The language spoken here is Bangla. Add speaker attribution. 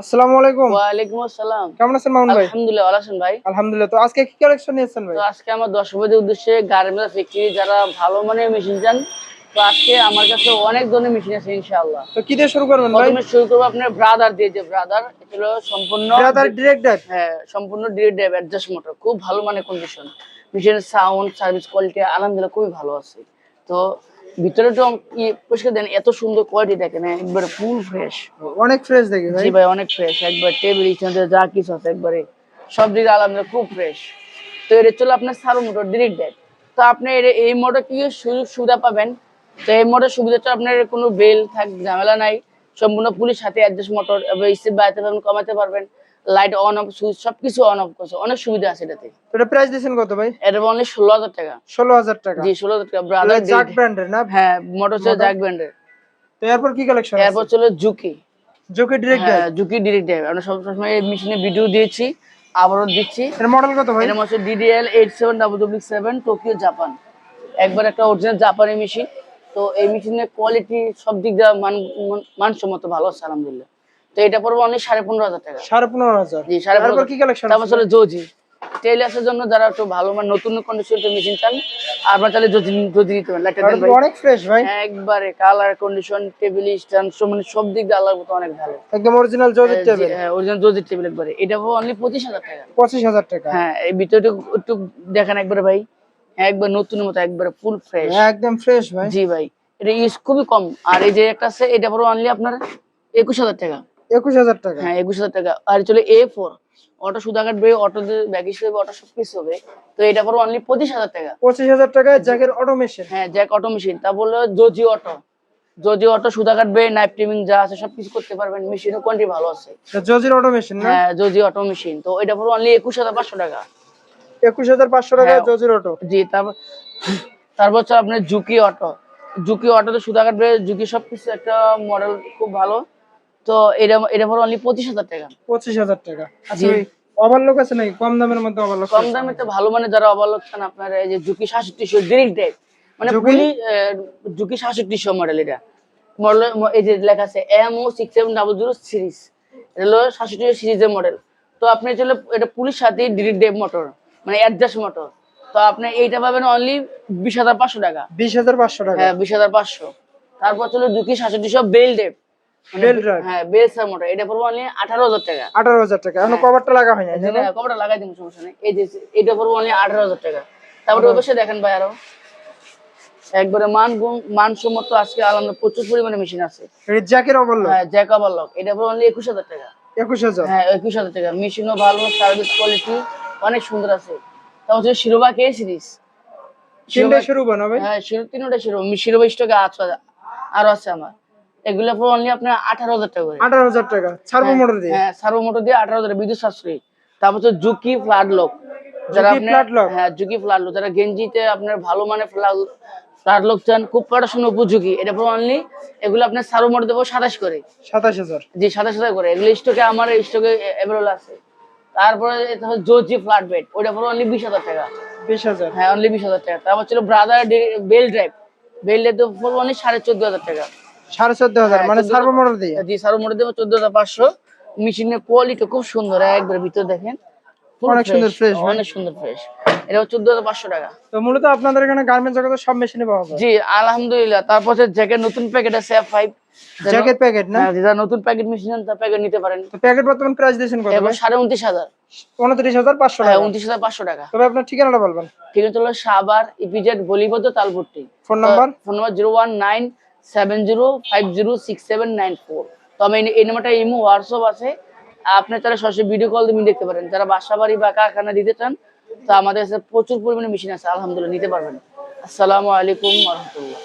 Speaker 1: আসসালামু আলাইকুম।
Speaker 2: ওয়ালাইকুম আসসালাম।
Speaker 1: কেমন আছেন মামুন ভাই?
Speaker 2: আলহামদুলিল্লাহ ভালো আছেন ভাই?
Speaker 1: আলহামদুলিল্লাহ। তো আজকে কি কালেকশন নিয়েছেন ভাই?
Speaker 2: তো আজকে আমার দর্শকদের উদ্দেশ্যে গার্মেন্টস ফ্যাক্টরি যারা ভালো মানের মেশিন চান তো আজকে আমার কাছে অনেক ধরনের মেশিন আছে ইনশাআল্লাহ।
Speaker 1: তো কি দিয়ে শুরু করবেন ভাই?
Speaker 2: প্রথমে শুরু করব আপনার ব্রাদার দিয়ে যে ব্রাদার এটা হলো সম্পূর্ণ
Speaker 1: ব্রাদার ডিরেক্ট ডাইভ
Speaker 2: হ্যাঁ সম্পূর্ণ অ্যাডজাস্ট মোটর খুব ভালো মানের কন্ডিশন মেশিনের সাউন্ড সার্ভিস কোয়ালিটি আলহামদুলিল্লাহ খুবই ভালো আছে। তো ভিতরে তো কি পরিষ্কার দেন এত সুন্দর কোয়ালিটি দেখেন একবারে ফুল ফ্রেশ
Speaker 1: অনেক ফ্রেশ দেখি ভাই।
Speaker 2: জি ভাই অনেক ফ্রেশ একবার টেবিল স্ট্যান্ডে যা কিছু আছে একবারে। সব দিকে আলহামদুলিল্লাহ খুব ফ্রেশ তো এটা চলো আপনার সারো মোটর ডিরেক্ট ডেট তো আপনি এর- এই মোটর কি সুযোগ সুবিধা পাবেন? তো এই মোটর সুবিধাটা আপনার কোনো বেল থাক ঝামেলা নাই। সম্পূর্ণ পুলিশ হাতে অ্যাডজাস্ট মোটর এবার স্পিড বাড়াতে পারবেন কমাতে পারবেন। লাইট অন অফ সুইচ সবকিছু অন অফ করছে। অনেক সুবিধা আছে এটাতে।
Speaker 1: এটা প্রাইস দিয়েছেন কত ভাই?
Speaker 2: এটা অনলি ষোলো হাজার টাকা।
Speaker 1: ষোলো হাজার টাকা।
Speaker 2: জি ষোলো হাজার টাকা ব্রাদার
Speaker 1: জাক ব্র্যান্ডের না?
Speaker 2: হ্যাঁ মোটর? জ্যাক ব্র্যান্ডের
Speaker 1: তো এরপর কি কালেকশন
Speaker 2: এরপর চলো জুকি
Speaker 1: জোকে ডিরেক্ট
Speaker 2: হ্যাঁ জুকি ডিরেক্ট ড্রাইভ আমরা সব সময় এই মেশিনে ভিডিও দিয়েছি আবারও দিচ্ছি।
Speaker 1: এর মডেল কত ভাই?
Speaker 2: এটা হচ্ছে DDL eight seven double W seven Tokyo Japan একবার একটা অরিজিনাল জাপানি মেশিন তো এই মেশিনের কোয়ালিটি সব দিক দিয়ে মান মান- মানসম্মত ভালো আছে আলহামদুলিল্লাহ। তো এটা পড়বে অনেক সাড়ে পনেরো হাজার টাকা।
Speaker 1: সাড়ে পনেরো হাজার?
Speaker 2: জি সাড়ে পনেরো
Speaker 1: কি কালেকশন
Speaker 2: তারপর চলে জজি। টেইলার্সের জন্য যারা একটু ভালো মানে নতুন কন্ডিশন মেশিন চান আপনার তাহলে জজি জজি নিতে পারেন। লাইটার দেন
Speaker 1: অনেক ফ্রেশ ভাই।
Speaker 2: একবারে কালার কন্ডিশন টেবিল স্ট্যান্ড মানে সব দিক দিয়ে আল্লাহর মতো অনেক ভালো।
Speaker 1: একদম অরিজিনাল জোজির টেবিল
Speaker 2: অরিজিনাল জজির টেবিল একবারে। এটা অনলি পঁচিশ হাজার টাকা।
Speaker 1: পঁচিশ হাজার টাকা।
Speaker 2: হ্যাঁ এই ভিতরটা একটু দেখেন একবারে ভাই। একবার নতুন মতো একবারে ফুল ফ্রেশ
Speaker 1: হ্যাঁ, একদম ফ্রেশ ভাই।
Speaker 2: জি ভাই এটা ইউজ খুবই কম। আর এই যে একটা আছে এটা পড়ো অনলি আপনার একুশ হাজার টাকা।
Speaker 1: একুশ হাজার টাকা।
Speaker 2: হ্যাঁ একুশ হাজার টাকা। আর চলে এ ফোর অটো সুদা কাটবে অটো ব্যাগ হিসেবে অটো সব কিছু হবে। তো এটা অনলি পঁচিশ হাজার টাকা।
Speaker 1: পঁচিশ হাজার টাকায় জ্যাকের
Speaker 2: হ্যাঁ জ্যাক অটো মেশিন তা বলল জজি অটো জজি অটো সুদা কাটবে নাইফ টিমিং যা আছে করতে পারবেন। মেশিনের কোয়ালিটি ভালো আছে।
Speaker 1: জজির অটোমেশন না?
Speaker 2: হ্যাঁ জজি অটো মেশিন তো এটা পড়ো অনলি একুশ হাজার পাঁচশো টাকা।
Speaker 1: একুশ হাজার পাঁচশো টাকা
Speaker 2: হ্যাঁ।
Speaker 1: জজির অটো
Speaker 2: জি তারপর তারপর হচ্ছে আপনার জুকি অটো জুকি অটোতে সুতা কাটবে জুকি সবকিছু একটা মডেল খুব ভালো। তো এটা এটা অনলি পঁচিশ হাজার টাকা।
Speaker 1: পঁচিশ হাজার টাকা। আচ্ছা ওভারলোক আছে নাকি? কম দামের মধ্যে ওভারলোক
Speaker 2: কম দামে তো ভালো মানে যারা অবলোক চান আপনার এই যে জুকি সাতষট্টিশো মানে
Speaker 1: জুকি?
Speaker 2: পুলি জুকি সাতষট্টিশো মডেল এটা। মডেল এই যে লেখা আছে M O six seven double zero series এটা হলো সাতষট্টি সিরিজের মডেল তো আপনি চলে এটা পুলিশ সাথে ডিরেক্ট ডেভ মোটর মানে অ্যাডজাস্ট মোটর তো আপনি এইটা পাবেন অনলি বিশ হাজার পাঁচশো টাকা।
Speaker 1: বিশ হাজার পাঁচশো টাকা।
Speaker 2: হ্যাঁ বিশ হাজার পাঁচশো। তারপর চলো জুকি সাতষট্টিশো বেল
Speaker 1: ড্রাইভ
Speaker 2: হ্যাঁ বেল সার মোটর এটা পড়ব অনলি আঠারো হাজার টাকা।
Speaker 1: আঠারো হাজার টাকা। এখনও কভারটা লাগা হয় না?
Speaker 2: হ্যাঁ লাগাই দিন সমস্যা নেই। এই যে এটা পড়ব অনলি আঠারো হাজার টাকা। তারপরে অবশ্যই দেখেন ভাই আরও। একবারে মান গুণ- মানসম্মত আজকে আলাদা প্রচুর পরিমাণে মেশিন আছে।
Speaker 1: জ্যাকের ওভারলোক
Speaker 2: হ্যাঁ জ্যাকাবার লক এটা পড়ব অনলি একুশ হাজার টাকা।
Speaker 1: একুশ হাজার?
Speaker 2: হ্যাঁ একুশ হাজার টাকা। মেশিনও ভালো সার্ভিস কোয়ালিটি অনেক সুন্দর আছে। তারপর হচ্ছে শিরোবা কে সিরিজ
Speaker 1: তিনটে শুরু বানাবে
Speaker 2: হ্যাঁ শিরো তিনটা শিরো শিরোবা স্টকে আছে আরও আছে আমার। এগুলো পর অনলি আপনার আঠারো হাজার টাকা করে।
Speaker 1: আঠারো হাজার টাকা ছাড়বো মোটর দিয়ে?
Speaker 2: হ্যাঁ সার্ভো মোটর দিয়ে আঠারো হাজার বিদ্যুৎ সাশ্রয়ী। তারপর হচ্ছে জুকি ফ্ল্যাট লক যারা আপনার হ্যাঁ জুকি ফ্ল্যাট লক যারা গেঞ্জিতে আপনার ভালো মানে ফ্ল্যাট লক চান খুব পড়াশোনা উপযোগী। এটা পুরো অনলি এগুলো আপনার সার্ভো মোটর দেবো সাতাশ করে।
Speaker 1: সাতাশ হাজার?
Speaker 2: জি সাতাশ হাজার করে। এগুলো স্টকে আমার স্টকে অ্যাভেলেবল আছে। তারপরে জোজি ফ্ল্যাট বেড ওইটা পুরো অনলি বিশ হাজার টাকা।
Speaker 1: বিশ হাজার?
Speaker 2: হ্যাঁ অনলি বিশ হাজার টাকা। তারপর ছিল brother belt drive belt drive পুরো অনলি সাড়ে চোদ্দ হাজার টাকা।
Speaker 1: সাড়ে চোদ্দ হাজার
Speaker 2: হ্যাঁ,
Speaker 1: মানে সার্ভো মোটর দিয়ে?
Speaker 2: জি সারো মোটর দেবো চোদ্দ হাজার পাঁচশো। মেশিনের কোয়ালিটি খুব সুন্দর একবার ভিতরে দেখেন।
Speaker 1: অনেক সুন্দর।
Speaker 2: অনেক সুন্দর ফ্রেশ এটা চোদ্দ হাজার পাঁচশো টাকা।
Speaker 1: তো মূলত আপনাদের এখানে গার্মেন্টস জগতে সব মেশিনে পাওয়া যায়।
Speaker 2: জি আলহামদুলিল্লাহ। তারপর হচ্ছে জ্যাকেট নতুন প্যাকেট আছে এফ ফাইভ
Speaker 1: জ্যাকেট প্যাকেট না?
Speaker 2: যারা নতুন প্যাকেট মেশিন প্যাকেট নিতে পারেন।
Speaker 1: প্যাকেট বর্তমান প্রাইস দিয়েছেন কত
Speaker 2: এবার সাড়ে উনত্রিশ হাজার।
Speaker 1: উনত্রিশ হাজার পাঁচশো
Speaker 2: হ্যাঁ
Speaker 1: টাকা।
Speaker 2: উনত্রিশ হাজার পাঁচশো টাকা।
Speaker 1: তবে আপনার ঠিকানাটা বলবেন।
Speaker 2: ঠিক আছে হলো সাবার ইপিজেড বলিবদ্ধ Talpatti
Speaker 1: phone number
Speaker 2: phone number zero one nine seven zero five zero six seven nine four তো আমি এই নাম্বারটা ইমো হোয়াটসঅ্যাপ আছে। আপনি তারা সরাসরি ভিডিও কল দিয়ে দেখতে পারেন। যারা বাসা বাড়ি বা কারখানা দিতে চান, তো আমাদের কাছে প্রচুর পরিমাণে মেশিন আছে। আলহামদুলিল্লাহ, নিতে পারবেন। আসসালামু আলাইকুম রহমতুল্লাহ।